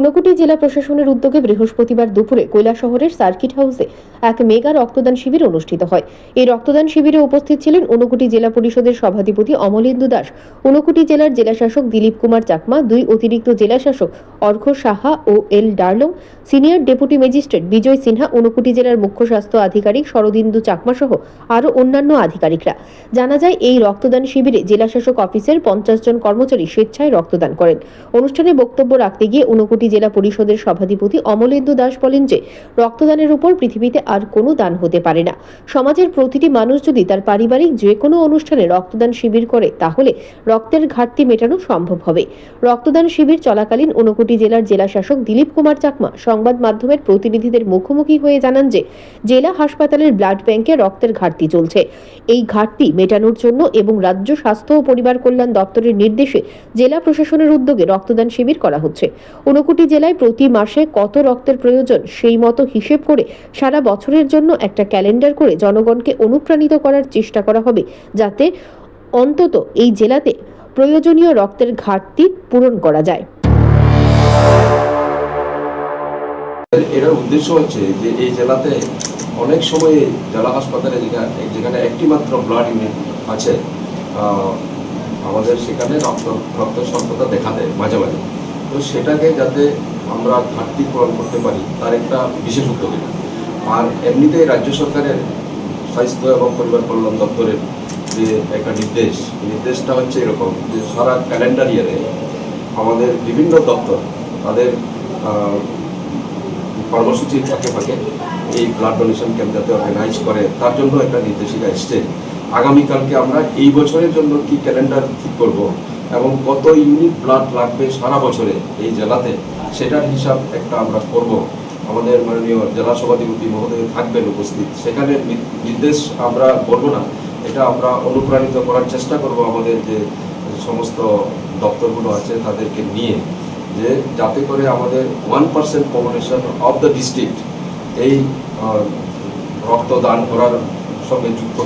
ঊনকোটি জেলা প্রশাসনের উদ্যোগে বৃহস্পতিবার দুপুরে শহরের সার্কিট হাউসে এক মেগা রক্তদান শিবির অনুষ্ঠিত হয়। এই রক্তদান শিবিরে উপস্থিত ছিলেন ঊনকোটি জেলা পরিষদের সভাধিপতি অমলেন্দু দাস, ঊনকোটি জেলার জেলাশাসক দিলীপ কুমার চাকমা, দুই অতিরিক্ত জেলাশাসক অর্ঘ সাহা ও L Darlong, senior deputy magistrate Bijoy Sinha, Unakoti জেলার মুখ্য স্বাস্থ্য আধিকারিক শরদিন্দু চাকমা সহ আরও অন্যান্য আধিকারিকরা। জানা যায়, এই রক্তদান শিবিরে জেলাশাসক অফিসের পঞ্চাশ জন কর্মচারী স্বেচ্ছায় রক্তদান করেন। অনুষ্ঠানে বক্তব্য রাখতে গিয়ে ঊনকোটি জেলা পরিষদের সভাধিপতি অমলেন্দু দাস বলেন যে, রক্তদানের উপর পৃথিবীতে আর কোনো দান হতে পারে না। সমাজের প্রতিটি মানুষ যদি তার পারিবারিক যে কোনো অনুষ্ঠানে রক্তদান শিবির করে, তাহলে রক্তের ঘাটতি মেটানো সম্ভব হবে। রক্তদান শিবির চলাকালীন ঊনকোটি জেলার জেলাশাসক দিলীপ কুমার চাকমা সংবাদ মাধ্যমের প্রতিনিধিদের মুখোমুখি হয়ে জানান যে, জেলা হাসপাতালের ব্লাড ব্যাংকে রক্তের ঘাটতি চলছে। এই ঘাটতি মেটানোর জন্য এবং রাজ্য স্বাস্থ্য ও পরিবার কল্যাণ দপ্তরের নির্দেশে জেলা প্রশাসনের উদ্যোগে রক্তদান শিবির করা হচ্ছে। ঊনকোটি জেলায় প্রতি মাসে কত রক্তের প্রয়োজন সেই মতো হিসেব করে সারা বছরের জন্য একটা ক্যালেন্ডার করে জনগণকে অনুপ্রাণিত করার চেষ্টা করা হবে যাতে অন্তত এই জেলাতে প্রয়োজনীয় রক্তের ঘাটতি পূরণ করা যায়। এটার উদ্দেশ্য হচ্ছে যে এই জেলাতে অনেক সময় জেলা হাসপাতালে যেখানে যেখানে একটি মাত্র ব্লাড ইউনিট আছে আমাদের সেখানে রক্ত রক্ত স্বল্পতা দেখা দেয় মাঝে মাঝে। তো সেটাকে যাতে আমরা ঘাটতি পূরণ করতে পারি, তার একটা বিশেষ উদ্যোগ এটা। আর এমনিতেই রাজ্য সরকারের স্বাস্থ্য এবং পরিবার কল্যাণ দপ্তরের যে একটা নির্দেশ নির্দেশটা হচ্ছে এরকম যে সারা ক্যালেন্ডার ইয়ারে আমাদের বিভিন্ন দপ্তর তাদের কর্মসূচির ফাঁকে ফাঁকে এই ব্লাড ডোনেশন ক্যাম্প যাতে অর্গানাইজ করে, তার জন্য একটা নির্দেশিকা এসছে। আগামীকালকে আমরা এই বছরের জন্য কি ক্যালেন্ডার ঠিক করব এবং কত ইউনিট ব্লাড লাগবে সারা বছরে এই জেলাতে, সেটার হিসাব একটা আমরা করব। আমাদের মাননীয় জেলা সভাধিপতি মহোদয় থাকবেন উপস্থিত। সেখানে নির্দেশ আমরা বলব না। এটা আমরা অনুপ্রাণিত করার চেষ্টা করব আমাদের যে সমস্ত দপ্তরগুলো আছে তাদেরকে নিয়ে, যে যাতে করে আমাদের one percent population of the district এই রক্তদান করার সঙ্গে যুক্ত